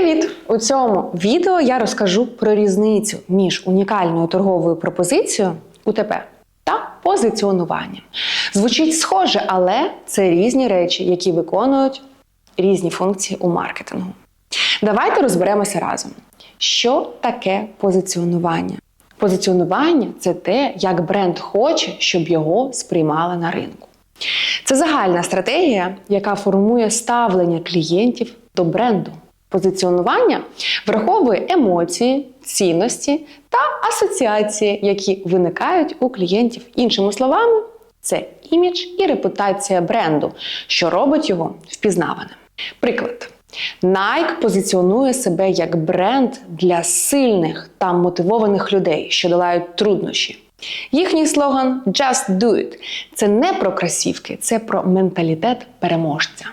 Привіт! У цьому відео я розкажу про різницю між унікальною торговою пропозицією УТП та позиціонуванням. Звучить схоже, але це різні речі, які виконують різні функції у маркетингу. Давайте розберемося разом. Що таке позиціонування? Позиціонування це те, як бренд хоче, щоб його сприймали на ринку. Це загальна стратегія, яка формує ставлення клієнтів до бренду. Позиціонування враховує емоції, цінності та асоціації, які виникають у клієнтів. Іншими словами, це імідж і репутація бренду, що робить його впізнаваним. Приклад. Nike позиціонує себе як бренд для сильних та мотивованих людей, що долають труднощі. Їхній слоган Just do it це не про красівки, це про менталітет переможця.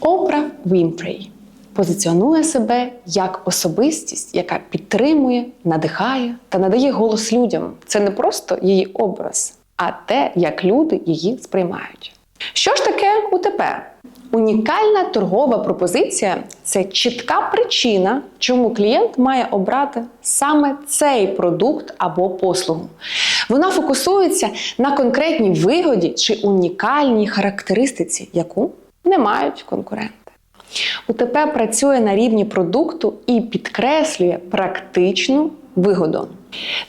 Опра Вінфрей позиціонує себе як особистість, яка підтримує, надихає та надає голос людям. Це не просто її образ, а те, як люди її сприймають. Що ж таке УТП? Унікальна торгова пропозиція це чітка причина, чому клієнт має обрати саме цей продукт або послугу. Вона фокусується на конкретній вигоді чи унікальній характеристиці, яку не мають конкуренти. УТП працює на рівні продукту і підкреслює практичну вигоду.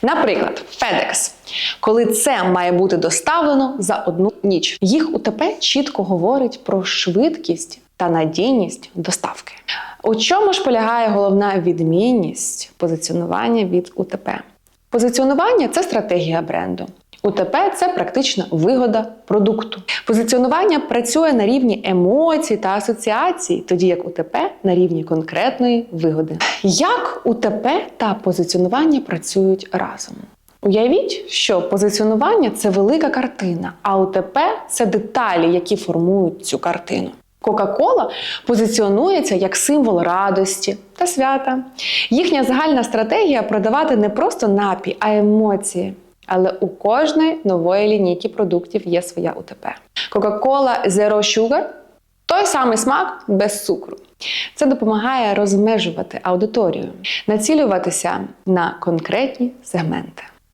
Наприклад, FedEx, коли це має бути доставлено за одну ніч. Їх УТП чітко говорить про швидкість та надійність доставки. У чому ж полягає головна відмінність позиціонування від УТП? Позиціонування це стратегія бренду. УТП це практична вигода продукту. Позиціонування працює на рівні емоцій та асоціацій, тоді як УТП на рівні конкретної вигоди. Як УТП та позиціонування працюють разом? Уявіть, що позиціонування це велика картина, а УТП це деталі, які формують цю картину. Кока-кола позиціонується як символ радості та свята. Їхня загальна стратегія продавати не просто напій, а емоції. Але у кожної нової лінійки продуктів є своя УТП. Coca-Cola Zero Sugar той самий смак без цукру. Це допомагає розмежувати аудиторію, націлюватися на конкретні сегменти.